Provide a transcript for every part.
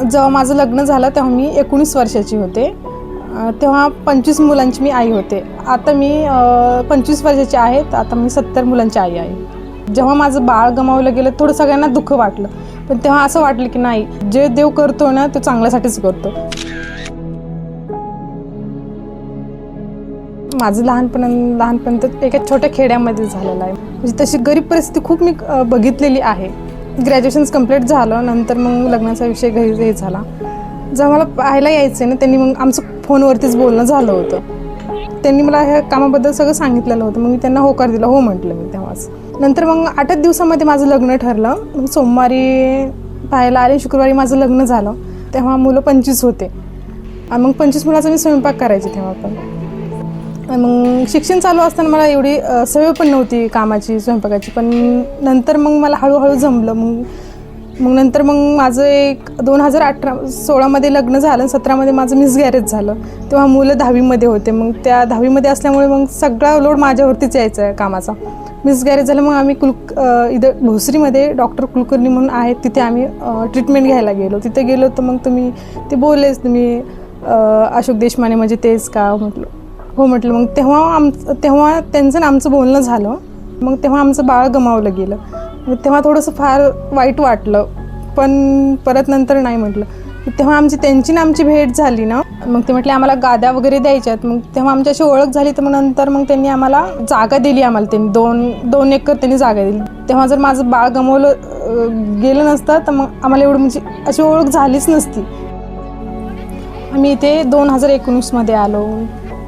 जेव्हा माझं लग्न झालं तेव्हा मी एकोणीस वर्षाची होते. तेव्हा पंचवीस मुलांची मी आई होते. आता मी पंचवीस वर्षाची आहे तर आता मी सत्तर मुलांची आई आहे. जेव्हा माझं बाळ गमावलं गेलं थोडं सगळ्यांना दुःख वाटलं. पण तेव्हा असं वाटलं की नाही जे देव करतो ना तो चांगल्यासाठीच करतो. माझं लहानपण लहानपण तर एका छोट्या खेड्यामध्ये झालेलं आहे. म्हणजे तशी गरीब परिस्थिती खूप मी बघितलेली आहे. ग्रॅज्युएशन्स कंप्लीट झालं नंतर मग लग्नाचा विषय घरी हे झाला. जेव्हा मला पाहायला यायचं ना त्यांनी मग आमचं फोनवरतीच बोलणं झालं होतं. त्यांनी मला ह्या कामाबद्दल सगळं सांगितलेलं होतं. मग मी त्यांना होकार दिला. हो म्हटलं मी तेव्हाच. नंतर मग आठच दिवसामध्ये माझं लग्न ठरलं. मग सोमवारी पाहायला आले शुक्रवारी माझं लग्न झालं. तेव्हा मुलं पंचवीस होते. मग पंचवीस मुलाचा मी स्वयंपाक करायचे तेव्हा पण. मग शिक्षण चालू असताना मला एवढी सवय पण नव्हती कामाची स्वयंपाकाची. पण नंतर मग मला हळूहळू जमलं. मग मग नंतर मग माझं एक दोन हजार अठरा सोळामध्ये लग्न झालं सतरामध्ये माझं मिसगॅरेज झालं. तेव्हा मुलं दहावीमध्ये होते. मग त्या दहावीमध्ये असल्यामुळे मग सगळा लोड माझ्यावरतीच यायचा आहे कामाचा. मिसगॅरेज झालं मग आम्ही कुल इथं भोसरीमध्ये डॉक्टर कुलकर्णी म्हणून आहेत. तिथे आम्ही ट्रीटमेंट घ्यायला गेलो. तिथे गेलो तर मग तुम्ही ते बोललेच तुम्ही अशोक देशमाने म्हणजे तेच का? म्हटलं. हो म्हटलं. मग तेव्हा आम तेव्हा त्यांचं ना आमचं बोलणं झालं. मग तेव्हा आमचं बाळ गमावलं गेलं. मग तेव्हा थोडंसं फार वाईट वाटलं. पण परत नंतर नाही म्हटलं. तेव्हा आमची त्यांची ना आमची भेट झाली ना. मग ते म्हटले आम्हाला गाद्या वगैरे द्यायच्यात. मग तेव्हा आमची अशी ओळख झाली. तर मग नंतर मग त्यांनी आम्हाला जागा दिली आम्हाला. त्यांनी दोन दोन एकर त्यांनी जागा दिली. तेव्हा जर माझं बाळ गमवलं गेलं नसतं तर मग आम्हाला एवढं म्हणजे अशी ओळख झालीच नसती. आम्ही इथे दोन हजार एकोणीसमध्ये आलो.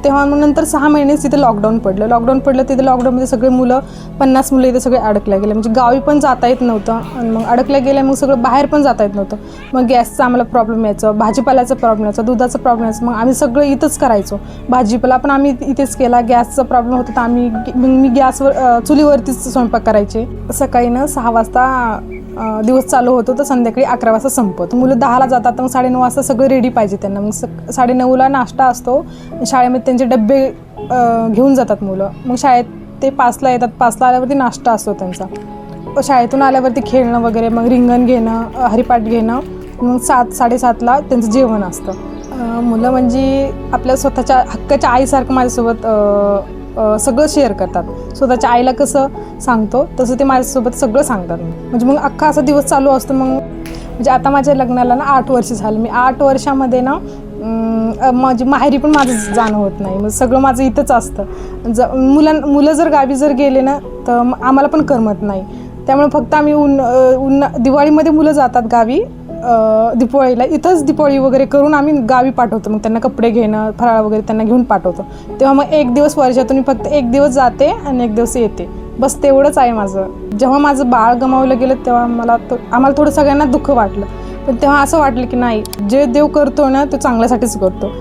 तेव्हा मग नंतर सहा महिनेच तिथे लॉकडाऊन पडलं. लॉकडाऊन पडलं तिथे लॉकडाऊनमध्ये सगळे मुलं पन्नास मुलं इथे सगळे अडकल्या गेले म्हणजे गावी पण जाता येत नव्हतं आणि मग अडकल्या गेल्या मग सगळं बाहेर पण जाता येत नव्हतं. मग गॅसचा आम्हाला प्रॉब्लेम यायचं भाजीपाल्याचा प्रॉब्लेम यायचा दुधाचा प्रॉब्लेम यायचा. मग आम्ही सगळं इथंच करायचो. भाजीपाला पण आम्ही इथेच केला. गॅसचा प्रॉब्लेम होता तर आम्ही मग मी गॅसवर चुलीवरतीच स्वयंपाक करायचे. सकाळी ना सहा वाजता दिवस चालू होतो तर संध्याकाळी अकरा वाजता संपत. मुलं दहाला जातात तर मग साडेनऊ वाजता सगळं रेडी पाहिजे त्यांना. मग साडे साडेनऊला नाश्ता असतो. शाळेमध्ये त्यांचे डबे घेऊन जातात मुलं. मग शाळेत ते पाचला येतात. पाचला आल्यावरती नाश्ता असतो त्यांचा. शाळेतून आल्यावरती खेळणं वगैरे मग रिंगण घेणं हरिपाठ घेणं. मग सात साडेसातला त्यांचं जेवण असतं. मुलं म्हणजे आपल्या स्वतःच्या हक्काच्या आईसारखं माझ्यासोबत सगळं शेअर करतात. स्वतःच्या आईला कसं सांगतो तसं ते माझ्यासोबत सगळं सांगतात. म्हणजे मग अख्खा असा दिवस चालू असतो मग म्हणजे आता माझ्या लग्नाला ना आठ वर्ष झालं. मी आठ वर्षामध्ये ना म्हणजे माझी माहेरी पण माझं जाणं होत नाही. मग सगळं माझं इथंच असतं. ज मुलां मुलं जर गावी जर गेले ना तर मग आम्हाला पण करमत नाही. त्यामुळे फक्त आम्ही उन उन्हा दिवाळीमध्ये मुलं जातात गावी दिपोळीला. इथंच दिपोळी वगैरे करून आम्ही गावी पाठवतो. मग त्यांना कपडे घेणं फराळ वगैरे त्यांना घेऊन पाठवतो. तेव्हा मग एक दिवस वर्षातून मी फक्त एक दिवस जाते आणि एक दिवस येते. बस तेवढंच आहे माझं. जेव्हा माझं बाळ गमावलं गेलं तेव्हा मला तो आम्हाला थोडं सगळ्यांना दुःख वाटलं. पण तेव्हा असं वाटलं की नाही जे देव करतो ना तो चांगल्यासाठीच करतो.